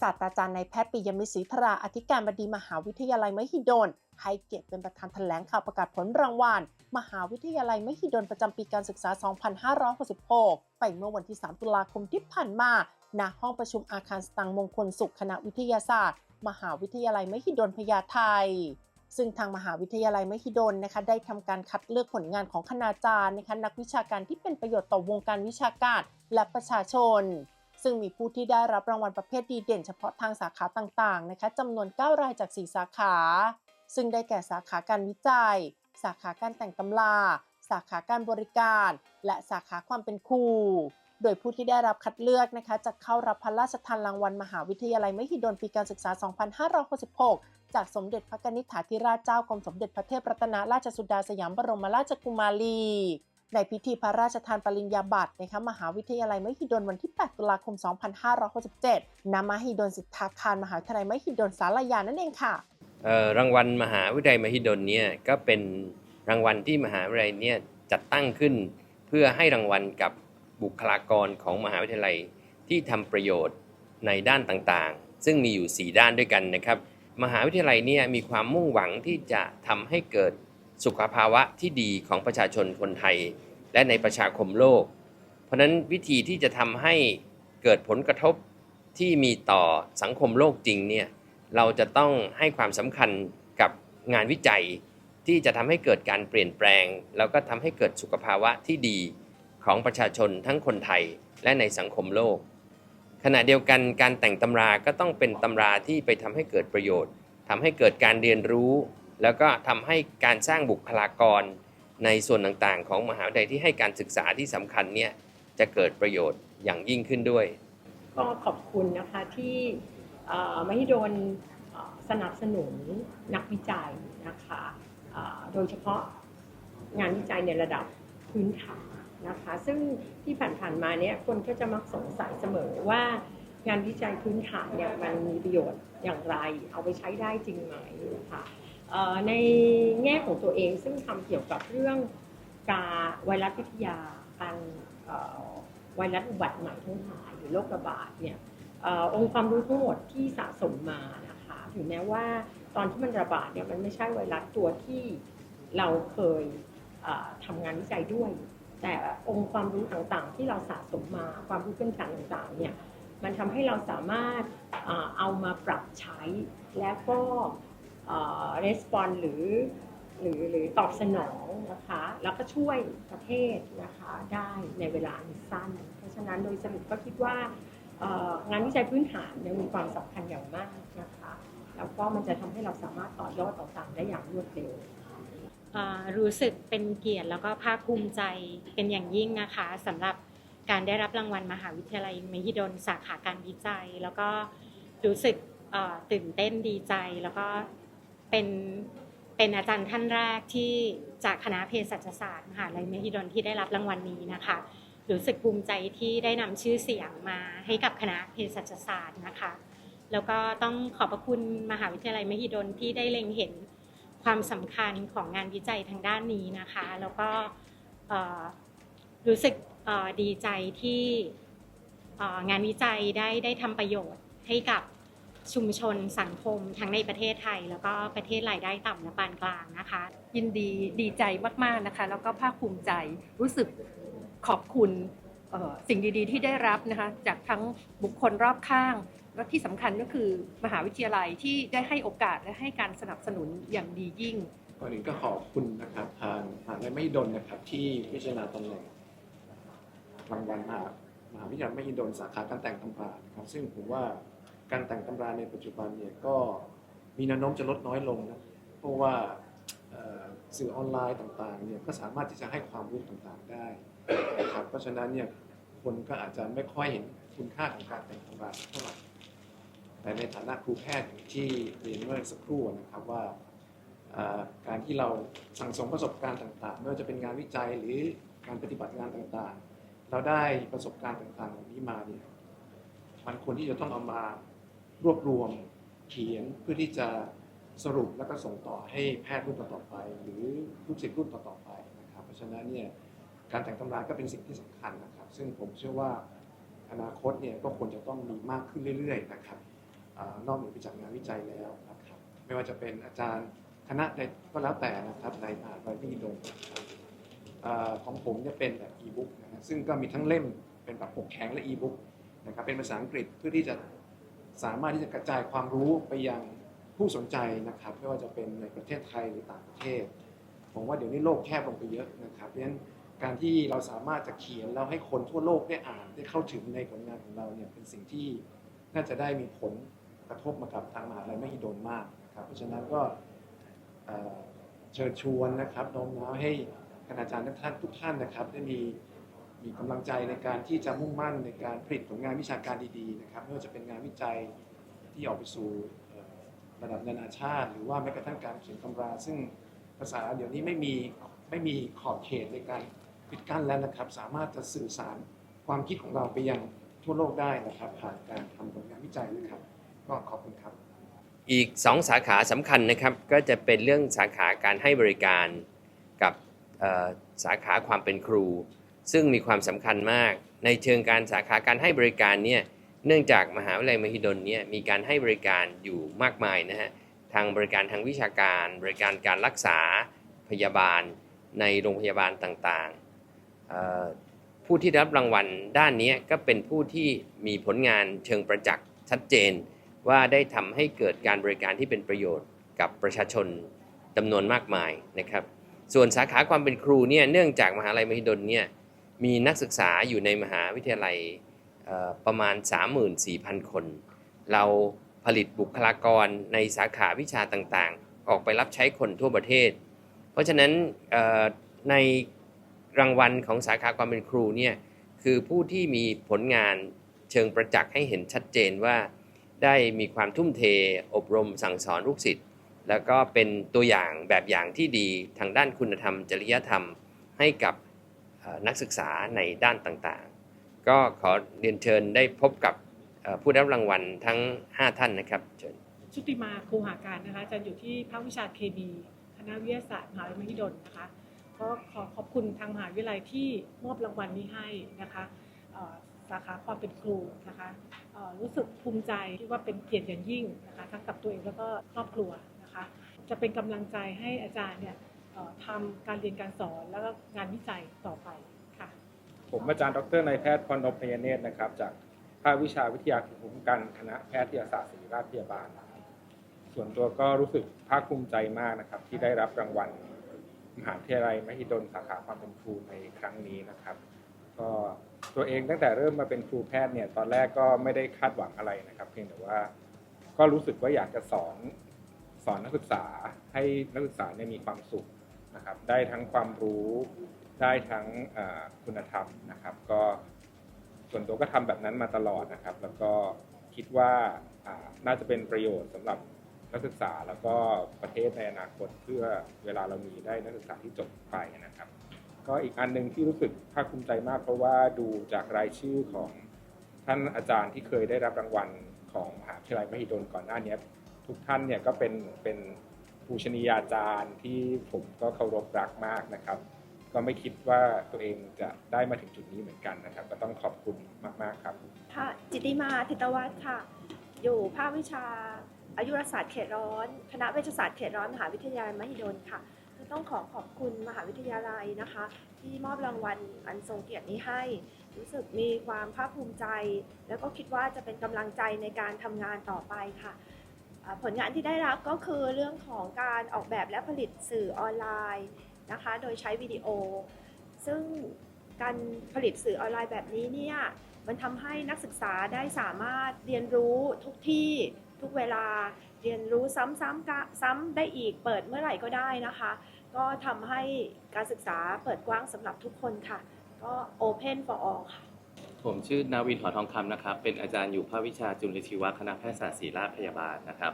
ศาสตราจารย์นายแพทย์ปิยมิตรศรีธราอธิการบดีมหาวิทยาลัยมหิดลให้เกียรติเป็นประธานแถลงข่าวประกาศผลรางวัลมหาวิทยาลัยมหิดลประจำปีการศึกษา 2566 ไปเมื่อวันที่ 3 ตุลาคมที่ผ่านมาณห้องประชุมอาคารสตังมงคลสุขคณะวิทยาศาสตร์ มหาวิทยาลัยมหิดลพญาไทซึ่งทางมหาวิทยาลัยมหิดลนะคะได้ทำการคัดเลือกผลงานของคณาจารย์นะคะนักวิชาการที่เป็นประโยชน์ต่อวงการวิชาการและประชาชน ซึ่งมีผู้ที่ได้รับรางวัลประเภทดีเด่นเฉพาะทางสาขาต่างๆนะคะจำนวน 9 รายจาก 4 สาขา ซึ่งได้แก่สาขาการวิจัย สาขาการแต่งตำรา สาขาการบริการ และสาขาความเป็นครูโดยผู้ที่ได้รับคัดเลือกนะคะจะเข้ารับพระราชทานรางวัลมหาวิทยาลัยมหิดลปีการศึกษา 2566 จากสมเด็จพระนิธิถาธิราชเจ้ากรมสมเด็จพระเทพรัตนราชสุดาสยามบรมราชกุมารี ในพิธีพระราชทานปริญญาบัตรนะคะมหาวิทยาลัยมหิดลวันที่ 8 ตุลาคม 2567ณมหิดลสิทธาคารมหาวิทยาลัยมหิดลสารยานั่นเองค่ะรางวัลมหาวิทยาลัยมหิดลเนี่ยก็เป็นรางวัลที่มหาวิทยาลัยเนี่ยจัดตั้งขึ้น เพื่อให้รางวัลกับบุคลากรของมหาวิทยาลัยที่ทำประโยชน์ในด้านต่างๆ ซึ่งมีอยู่ 4 ด้านด้วยกันนะครับ มหาวิทยาลัยเนี่ยมีความมุ่งหวังที่จะทำให้เกิด สุขภาวะที่ดีของประชาชนคนไทย และในประชาคมโลก เพราะนั้นวิธีที่จะทำให้เกิดผลกระทบที่มีต่อสังคมโลกจริงเนี่ยเราจะต้องให้ความสำคัญกับงานวิจัยที่จะทำให้เกิดการเปลี่ยนแปลง แล้วก็ทำให้เกิดสุขภาวะที่ดีของประชาชนทั้งคนไทยและในสังคมโลก ขณะเดียวกันการแต่งตำราก็ต้องเป็นตำราที่ไปทำให้เกิดประโยชน์ทำให้เกิดการเรียนรู้ แล้วก็ทำให้การสร้างบุคลากรในส่วนต่างๆ ของมหาวิทยาลัยที่ให้การศึกษาที่สำคัญเนี่ยจะเกิดประโยชน์อย่างยิ่งขึ้นด้วย ก็ขอบคุณนะคะที่มหิดลสนับสนุนนักวิจัยนะคะโดยเฉพาะงานวิจัยในระดับพื้นฐานนะคะซึ่งที่ผ่านๆมาเนี่ยคนก็จะมักสงสัยเสมอว่างานวิจัยพื้นฐานเนี่ยมันมีประโยชน์อย่างไร เอาไปใช้ได้จริงไหมนะคะเอ่อ ในแง่ของตัวเองซึ่งทำเกี่ยวกับเรื่องการไวรัสวิทยาการเอ่อไวรัสอุบัติใหม่ทั้งหลายหรือโรคระบาดเนี่ยเออองค์ความรู้ทั้งหมดที่สะสมมานะคะถึงแม้ว่าตอนที่มันระบาดเนี่ยมันไม่ใช่ไวรัสตัวที่เราเคยเอ่อทำงานวิจัยด้วย แต่องค์ความรู้ต่างๆ ที่เราสะสมมาความรู้พื้นฐานต่างๆเนี่ยมันทำให้เราสามารถเอ่อเอามาปรับใช้ และก็ เอ่อ respond หรือหรือหรือตอบสนองนะคะ แล้วก็ช่วยประเทศนะคะได้ในเวลาอันสั้น เพราะฉะนั้นโดยสรุปก็คิดว่างานวิจัยพื้นฐานเนี่ยมีความสำคัญอย่างมากนะคะ แล้วก็มันจะทำให้เราสามารถต่อยอดต่างๆ ได้อย่างรวดเร็วรู้สึกเป็นเกียรติแล้วก็ภาคภูมิใจเป็นอย่างยิ่งนะคะสำหรับการได้รับรางวัลมหาวิทยาลัยมหิดลสาขาการวิจัย แล้วก็รู้สึกตื่นเต้นดีใจแล้วก็ เป็นเป็นอาจารย์ท่านแรกที่จากคณะเภสัชศาสตร์มหาวิทยาลัยมหิดลที่ได้รับรางวัลนี้นะคะรู้สึกภูมิใจที่ได้นำชื่อเสียงมาให้กับคณะเภสัชศาสตร์นะคะ แล้วก็ต้องขอบพระคุณมหาวิทยาลัยมหิดลที่ได้เล็งเห็นความสำคัญของงานวิจัยทางด้านนี้นะคะ แล้วก็รู้สึกดีใจที่งานวิจัยได้ได้ทำประโยชน์ให้กับ ชุมชนสังคมทั้งในประเทศไทย แล้วก็ประเทศรายได้ต่ำและปานกลางนะคะ ยินดีดีใจมากๆนะคะ แล้วก็ภาคภูมิใจรู้สึกขอบคุณสิ่งดีๆ ที่ได้รับนะคะจากทั้งบุคคลรอบข้าง และที่สำคัญก็คือมหาวิทยาลัยที่ได้ให้โอกาสและให้การสนับสนุนอย่างดียิ่งก่อนอื่นก็ขอบคุณนะครับทางมหาวิทยาลัยมหิดลนะครับที่พิจารณาตำแหน่งรางวัลมหามหาวิทยาลัยไมหิดลสาขาการแต่งตำราครับซึ่งผมว่า การแต่งตำราในปัจจุบันเนี่ยก็มีแนวโน้มจะลดน้อยลงนะเพราะว่าสื่อออนไลน์ต่างๆเนี่ยก็สามารถที่จะให้ความรู้ต่างๆได้นะครับเพราะฉะนั้นเนี่ยคนก็อาจจะไม่ค่อยเห็นคุณค่าของการแต่งตำราเท่าไหร่แต่ในฐานะครูแพทย์ที่เรียนเมื่อสักครู่นะครับว่าอ่าการที่เราสั่งสมประสบการณ์ต่างๆไม่ว่าจะเป็นงานวิจัยหรือการปฏิบัติงานต่างๆ เราได้ประสบการณ์ต่างๆเหล่านี้มาเนี่ยมันควรที่จะต้องเอามา รวบรวมเขียนเพื่อที่จะสรุปแล้วก็ส่งต่อให้แพทย์รุ่นต่อๆไป หรือลูกศิษย์รุ่นต่อๆไปนะครับ เพราะฉะนั้นเนี่ยการแต่งตำราก็เป็นสิ่งที่สำคัญนะครับ ซึ่งผมเชื่อว่าอนาคตเนี่ยก็ควรจะต้องมีมากขึ้นเรื่อยๆนะครับอนอกเหนือไปจากงานวิจัยแล้วนะครับ ไม่ว่าจะเป็นอาจารย์คณะใดก็แล้วแต่นะครับในมหาวิทยาลัยมหิดลของผมจะเป็นแบบอีบุ๊กนะฮะซึ่งก็มีทั้งเล่มเป็นแบบปกแข็งและอีบุ๊กนะครับเป็นภาษาอังกฤษเพื่อที่จะ สามารถที่จะกระจายความรู้ไปยังผู้สนใจนะครับไม่ว่าจะเป็นในประเทศไทยหรือต่างประเทศ ผมว่าเดี๋ยวนี้โลกแคบลงไปเยอะนะครับเพราะฉะนั้นการที่เราสามารถจะเขียนแล้วให้คนทั่วโลกได้อ่านได้เข้าถึงในผลงานของเราเนี่ยเป็นสิ่งที่น่าจะได้มีผลกระทบมากับทางมหาลัยมหิดลมากนะครับเพราะฉะนั้นก็เชิญชวนนะครับน้องน้าวให้คณาจารย์ทุกท่านทุกท่านนะครับ ได้มีีกำลังใจในการที่จะมุ่งมั่นในการผลิตผลงานวิชาการดีๆนะครับไม่ว่าจะเป็นงานวิจัยที่ออกไปสู่ระดับนานาชาติ หรือว่าแม้กระทั่งการเขียนตำรา ซึ่งภาษาเดี๋ยวนี้ไม่มีไม่มีขอบเขตในการปิดกั้นแล้วนะครับ สามารถจะสื่อสารความคิดของเราไปยังทั่วโลกได้นะครับผ่านการทำผลงานวิจัยนะครับ ก็ขอบคุณครับ อีก 2 สาขาสำคัญนะครับ ก็จะเป็นเรื่องสาขาการให้บริการกับสาขาความเป็นครู ซึ่งมีความสำคัญมาก ในเชิงการสาขาการให้บริการเนี่ยเนื่องจากมหาวิทยาลัยมหิดลเนี่ยมีการให้บริการอยู่มากมายนะฮะทางบริการทางวิชาการ บริการการรักษาพยาบาลในโรงพยาบาลต่างๆ ผู้ที่รับรางวัลด้านนี้ก็เป็นผู้ที่มีผลงานเชิงประจักษ์ชัดเจน ว่าได้ทำให้เกิดการบริการที่เป็นประโยชน์กับประชาชนจำนวนมากมายนะครับ ส่วนสาขาความเป็นครูเนี่ยเนื่องจากมหาลัยมหิดลเนี่ย มีนักศึกษาอยู่ในมหาวิทยาลัยประมาณ 34,000 คน เราผลิตบุคลากรในสาขาวิชาต่างๆ ออกไปรับใช้คนทั่วประเทศ เพราะฉะนั้นในรางวัลของสาขาความเป็นครูเนี่ยคือผู้ที่มีผลงานเชิงประจักษ์ให้เห็นชัดเจนว่า ได้มีความทุ่มเทอบรมสั่งสอนลูกศิษย์แล้วก็เป็นตัวอย่างแบบอย่างที่ดีทางด้านคุณธรรม จริยธรรมให้กับ นักศึกษาในด้านต่างๆ ก็ขอเรียนเชิญได้พบกับผู้ได้รับรางวัลทั้ง 5 ท่านนะครับเชิญชุติมาครูหาการนะคะอาจารย์อยู่ที่ภาควิชาเคมีคณะวิทยาศาสตร์มหาวิทยาลัยมหิดลนะคะก็ขอขอบคุณทางมหาวิทยาลัยที่มอบรางวัลนี้ให้นะคะสาขาความเป็นครูนะคะรู้สึกภูมิใจที่ว่าเป็นเกียรติอย่างยิ่งนะคะทั้งกับตัวเองแล้วก็ครอบครัวนะคะ จะเป็นกำลังใจให้อาจารย์เนี่ย ทำการเรียนการสอนแล้วก็งานวิจัยต่อไปค่ะผมอาจารย์ดรนายแพทย์พรนพพยเนตรนะครับจากภาควิชาวิทยาภูมิคุ้มกันคณะแพทยศาสตร์ศิริราชพยาบาล ส่วนตัวก็รู้สึกภาคภูมิใจมากนะครับ ที่ได้รับรางวัลมหาวิทยาลัยมหิดลสาขาความเป็นครูในครั้งนี้นะครับ ก็ตัวเองตั้งแต่เริ่มมาเป็นครูแพทย์เนี่ยตอนแรกก็ไม่ได้คาดหวังอะไรนะครับ เพียงแต่ว่าก็รู้สึกว่าอยากจะสอนสอนนักศึกษาให้นักศึกษาเนี่ยมีความสุข นะครับได้ทั้งความรู้ได้ทั้งคุณธรรมนะครับ ก็ส่วนตัวก็ทำแบบนั้นมาตลอดนะครับ แล้วก็คิดว่าน่าจะเป็นประโยชน์สำหรับนักศึกษาแล้วก็ประเทศในอนาคตเพื่อเวลาเรามีได้นักศึกษาที่จบไปนะครับ ก็อีกอันหนึ่งที่รู้สึกภาคภูมิใจมาก เพราะว่าดูจากรายชื่อของท่านอาจารย์ที่เคยได้รับรางวัลของมหาวิทยาลัยมหิดลก่อนหน้านี้ทุกท่านเนี่ยก็เป็นเป็น ภูชนียาจารย์ที่ผมก็เคารพรักมากนะครับ ก็ไม่คิดว่าตัวเองจะได้มาถึงจุดนี้เหมือนกันนะครับ ก็ต้องขอบคุณมาก ๆ ครับค่ะจิตติมาทิตวัฒน์ค่ะ อยู่ภาควิชาอายุรศาสตร์เขตร้อน คณะเวชศาสตร์เขตร้อนมหาวิทยาลัยมหิดลค่ะต้องขอขอบคุณมหาวิทยาลัยนะคะ ที่มอบรางวัลอันทรงเกียรตินี้ให้ รู้สึกมีความภาคภูมิใจ แล้วก็คิดว่าจะเป็นกำลังใจในการทำงานต่อไปค่ะ ผลงานที่ได้รับก็คือเรื่องของการออกแบบและผลิตสื่อออนไลน์นะคะ โดยใช้วิดีโอ ซึ่งการผลิตสื่อออนไลน์แบบนี้เนี่ยมันทำให้นักศึกษาได้สามารถเรียนรู้ทุกที่ทุกเวลาเรียนรู้ซ้ำๆกซ้ำได้อีกเปิดเมื่อไหร่ก็ได้นะคะ ก็ทำให้การศึกษาเปิดกว้างสำหรับทุกคนค่ะ ก็ Open for all ค่ะ ผมชื่อนาวินหอทองคำนะครับ เป็นอาจารย์อยู่ภาควิชาจุลชีวะคณะแพทยศาสตร์ศิริราชพยาบาลนะครับ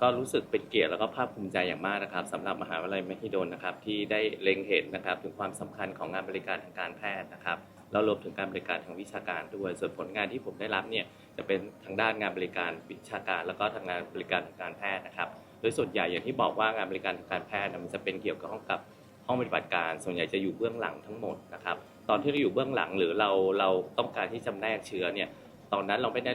ก็รู้สึกเป็นเกียรติแล้วก็ภาคภูมิใจอย่างมากนะครับสำหรับมหาวิทยาลัยมหิดลนะครับ ที่ได้เล็งเห็นนะครับ ถึงความสำคัญของงานบริการทางการแพทย์นะครับแล้วรวมถึงการบริการทางวิชาการด้วย ส่วนผลงานที่ผมได้รับเนี่ยจะเป็นทางด้านงานบริการวิชาการ แล้วก็ทางงานบริการทางการแพทย์นะครับ โดยส่วนใหญ่อย่างที่บอกว่างานบริการทางการแพทย์มันจะเป็นเกี่ยวกับห้องกับห้องปฏิบัติการ ส่วนใหญ่จะอยู่เบื้องหลังทั้งหมดนะครับ ตอนที่เราอยู่เบื้องหลังหรือเราเราต้องการที่จำแนกเชื้อเนี่ย ตอนนั้นเราไม่ได้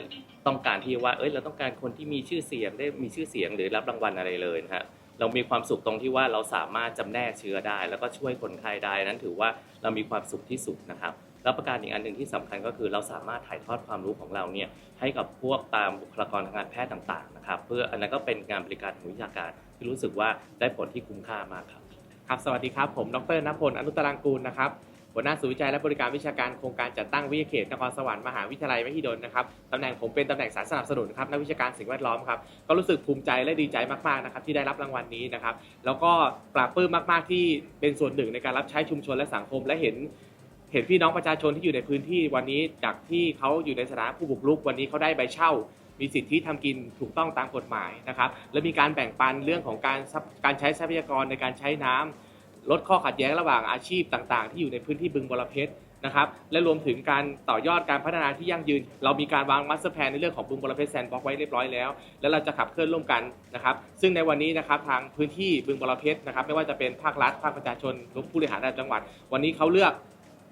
ต้องการที่ว่า เอ้ย เราต้องการคนที่มีชื่อเสียงได้มีชื่อเสียงหรือรับรางวัลอะไรเลยนะฮะเรามีความสุขตรงที่ว่าเราสามารถจำแนกเชื้อได้ แล้วก็ช่วยคนไข้ได้นั้นถือว่าเรามีความสุขที่สุดนะครับแล้วประการอีกอันหนึ่งที่สำคัญก็คือเราสามารถถ่ายทอดความรู้ของเราเนี่ยให้กับพวกตามบุคลากรทางการแพทย์ต่างๆนะครับ เพื่ออันนั้นก็เป็นงานบริการทางวิชาการที่รู้สึกว่าได้ผลที่คุ้มค่ามากครับครับ สวัสดีครับผม ดรนภพลอนุตรังกูลนะครับ หัวหน้าศูนย์วิจัยและบริการวิชาการโครงการจัดตั้งวิทยาเขตนครสวรรค์มหาวิทยาลัยมหิดลนะครับตำแหน่งผมเป็นตำแหน่งสายสนับสนุนครับนักวิชาการสิ่งแวดล้อมครับก็รู้สึกภูมิใจและดีใจมากๆนะครับที่ได้รับรางวัลนี้นะครับแล้วก็ปลาบปลื้มมากๆที่เป็นส่วนหนึ่งในการรับใช้ชุมชนและสังคมและเห็นเห็นพี่น้องประชาชนที่อยู่ในพื้นที่วันนี้จากที่เขาอยู่ในสถานะผู้บุกรุกวันนี้เขาได้ใบเช่า มีสิทธิทำกินถูกต้องตามกฎหมายนะครับและมีการแบ่งปันเรื่องของการการใช้ทรัพยากรในการใช้น้ำ ลดข้อขัดแย้งระหว่างอาชีพต่างๆ ที่อยู่ในพื้นที่บึงบรเพชรนะครับและรวมถึงการต่อยอดการพัฒนาที่ยั่งยืน เรามีการวางมาสเตอร์แพลนในเรื่องของบึงบรเพชรแซนด์บ็อกไว้เรียบร้อยแล้ว แล้วเราจะขับเคลื่อนร่วมกันนะครับซึ่งในวันนี้นะครับทางพื้นที่บึงบรเพชรนะครับไม่ว่าจะเป็นภาครัฐภาคประชาชนหรือผู้บริหารระดับจังหวัด วันนี้เขาเลือก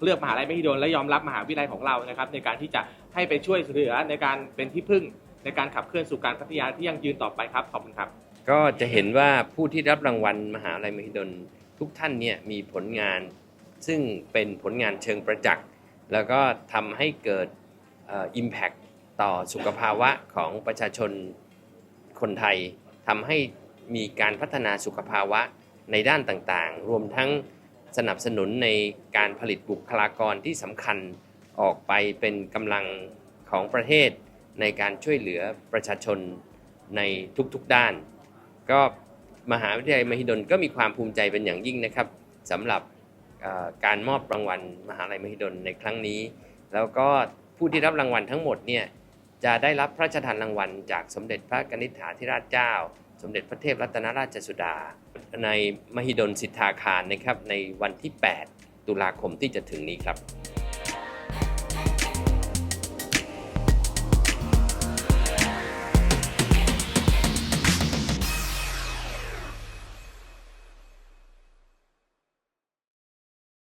เลือกมหาลัยมหิดลและยอมรับมหาวิทยาลัยของเรานะครับในการที่จะให้ไปช่วยเหลือในการเป็นที่พึ่ง ในการขับเคลื่อนสู่การพัฒนาที่ยั่งยืนต่อไปครับขอบคุณครับ ก็จะเห็นว่าผู้ที่รับรางวัลมหาลัยมหิดล ทุกท่านเนี่ยมีผลงานซึ่งเป็นผลงานเชิงประจักษ์ แล้วก็ทำให้เกิดอิมแพคต่อสุขภาวะของประชาชนคนไทยทำให้มีการพัฒนาสุขภาวะในด้านต่างๆ รวมทั้งสนับสนุนในการผลิตบุคลากรที่สำคัญออกไปเป็นกำลังของประเทศในการช่วยเหลือประชาชนในทุกๆด้าน ก็ มหาวิทยาลัยมหิดลก็มีความภูมิใจเป็นอย่างยิ่งนะครับสำหรับการมอบรางวัลมหาลัยมหิดลในครั้งนี้ แล้วก็ผู้ที่รับรางวัลทั้งหมดเนี่ยจะได้รับพระราชทานรางวัล จากสมเด็จพระกนิษฐาธิราชเจ้า สมเด็จพระเทพรัตนราชสุดา ในมหิดลสิทธาคารนะครับในวันที่ 8 ตุลาคมที่จะถึงนี้ครับ